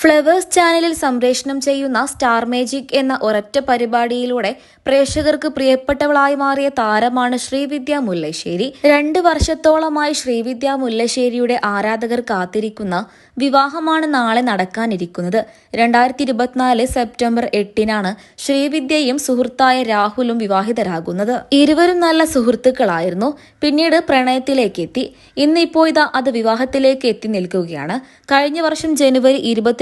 Flowers ചാനലിൽ സംപ്രേഷണം ചെയ്യുന്ന സ്റ്റാർ മേജിക് എന്ന ഒരൊറ്റ പരിപാടിയിലൂടെ പ്രേക്ഷകർക്ക് പ്രിയപ്പെട്ടവളായി മാറിയ താരമാണ് ശ്രീവിദ്യ മുല്ലശ്ശേരി. രണ്ട് വർഷത്തോളമായി ശ്രീവിദ്യ മുല്ലശ്ശേരിയുടെ ആരാധകർ കാത്തിരിക്കുന്ന വിവാഹമാണ് നാളെ നടക്കാനിരിക്കുന്നത്. രണ്ടായിരത്തി ഇരുപത്തിനാല് സെപ്റ്റംബർ എട്ടിനാണ് ശ്രീവിദ്യയും സുഹൃത്തായ രാഹുലും വിവാഹിതരാകുന്നത്. ഇരുവരും നല്ല സുഹൃത്തുക്കളായിരുന്നു. പിന്നീട് പ്രണയത്തിലേക്ക് എത്തി ഇന്നിപ്പോ ഇതാ അത് വിവാഹത്തിലേക്ക് എത്തി നിൽക്കുകയാണ്. കഴിഞ്ഞ വർഷം ജനുവരി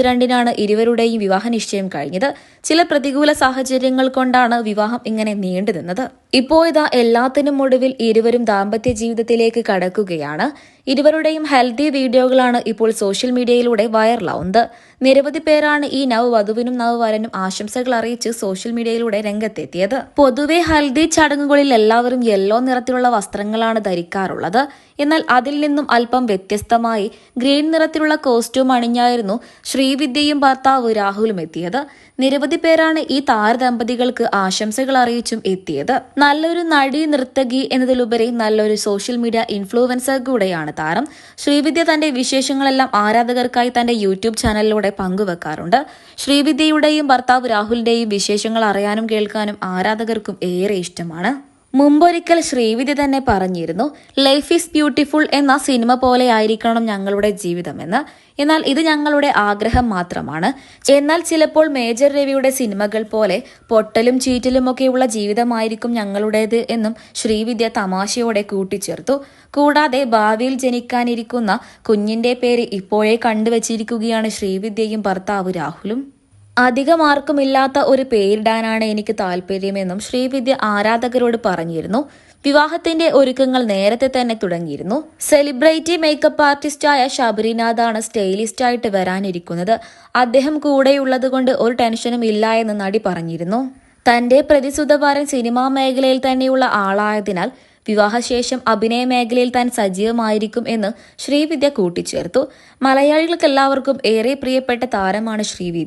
ഇരുപത്തിരണ്ടിനാണ് ഇരുവരുടെയും വിവാഹ നിശ്ചയം കഴിഞ്ഞത്. ചില പ്രതികൂല സാഹചര്യങ്ങൾ കൊണ്ടാണ് വിവാഹം ഇങ്ങനെ നീണ്ടു നിന്നത് ഇപ്പോൾ ഇതാ എല്ലാത്തിനും ഒടുവിൽ ഇരുവരും ദാമ്പത്യ ജീവിതത്തിലേക്ക് കടക്കുകയാണ്. ഇരുവരുടെയും ഹെൽത്തി വീഡിയോകളാണ് ഇപ്പോൾ സോഷ്യൽ മീഡിയയിലൂടെ വൈറലാവുന്നത്. നിരവധി പേരാണ് ഈ നവ് വധുവിനും നവ് നവവരനും ആശംസകൾ അറിയിച്ച് സോഷ്യൽ മീഡിയയിലൂടെ രംഗത്തെത്തിയത്. പൊതുവെ ഹൽദി ചടങ്ങുകളിൽ എല്ലാവരും യെല്ലോ നിറത്തിലുള്ള വസ്ത്രങ്ങളാണ് ധരിക്കാറുള്ളത്. എന്നാൽ അതിൽ നിന്നും അല്പം വ്യത്യസ്തമായി ഗ്രീൻ നിറത്തിലുള്ള കോസ്റ്റ്യൂം അണിഞ്ഞായിരുന്നു ശ്രീവിദ്യയും ഭർത്താവ് രാഹുലും എത്തിയത്. നിരവധി പേരാണ് ഈ താരദമ്പതികൾക്ക് ആശംസകൾ അറിയിച്ചും എത്തിയത്. നല്ലൊരു നടി നർത്തകി എന്നതിലുപരി നല്ലൊരു സോഷ്യൽ മീഡിയ ഇൻഫ്ലുവൻസർ കൂടെയാണ് താരം. ശ്രീവിദ്യ തന്റെ വിശേഷങ്ങളെല്ലാം ആരാധകർക്കായി തന്റെ യൂട്യൂബ് ചാനലിലൂടെ പങ്കുവെക്കാറുണ്ട്. ശ്രീവിദ്യയുടെയും ഭർത്താവ് രാഹുലിന്റെയും വിശേഷങ്ങൾ അറിയാനും കേൾക്കാനും ആരാധകർക്കും ഏറെ ഇഷ്ടമാണ്. മുമ്പൊരിക്കൽ ശ്രീവിധി തന്നെ പറഞ്ഞിരുന്നു ലൈഫ് ഈസ് ബ്യൂട്ടിഫുൾ എന്ന സിനിമ പോലെ ആയിരിക്കണം ഞങ്ങളുടെ ജീവിതമെന്ന്. എന്നാൽ ഇത് ഞങ്ങളുടെ ആഗ്രഹം മാത്രമാണ്. എന്നാൽ ചിലപ്പോൾ മേജർ രവിയുടെ സിനിമകൾ പോലെ പൊട്ടലും ചീറ്റലുമൊക്കെയുള്ള ജീവിതമായിരിക്കും ഞങ്ങളുടേത് എന്നും ശ്രീവിദ്യ തമാശയോടെ കൂട്ടിച്ചേർത്തു. കൂടാതെ ഭാവിയിൽ ജനിക്കാനിരിക്കുന്ന കുഞ്ഞിന്റെ പേര് ഇപ്പോഴേ കണ്ടുവച്ചിരിക്കുകയാണ് ശ്രീവിദ്യയും ഭർത്താവ് രാഹുലും. അധികം ആർക്കുമില്ലാത്ത ഒരു പേരിടാനാണ് എനിക്ക് താല്പര്യമെന്നും ശ്രീവിദ്യ ആരാധകരോട് പറഞ്ഞിരുന്നു. വിവാഹത്തിന്റെ ഒരുക്കങ്ങൾ നേരത്തെ തന്നെ തുടങ്ങിയിരുന്നു. സെലിബ്രിറ്റി മേക്കപ്പ് ആർട്ടിസ്റ്റായ ശബരിനാഥാണ് സ്റ്റൈലിസ്റ്റായിട്ട് വരാനിരിക്കുന്നത്. അദ്ദേഹം കൂടെയുള്ളത് കൊണ്ട് ഒരു ടെൻഷനും ഇല്ല എന്ന് നടി പറഞ്ഞിരുന്നു. തന്റെ പ്രതിസുതവാരൻ സിനിമാ മേഖലയിൽ തന്നെയുള്ള ആളായതിനാൽ വിവാഹശേഷം അഭിനയ മേഖലയിൽ താൻ സജീവമായിരിക്കും എന്ന് ശ്രീവിദ്യ കൂട്ടിച്ചേർത്തു. മലയാളികൾക്കെല്ലാവർക്കും ഏറെ പ്രിയപ്പെട്ട താരമാണ് ശ്രീവിദ്യ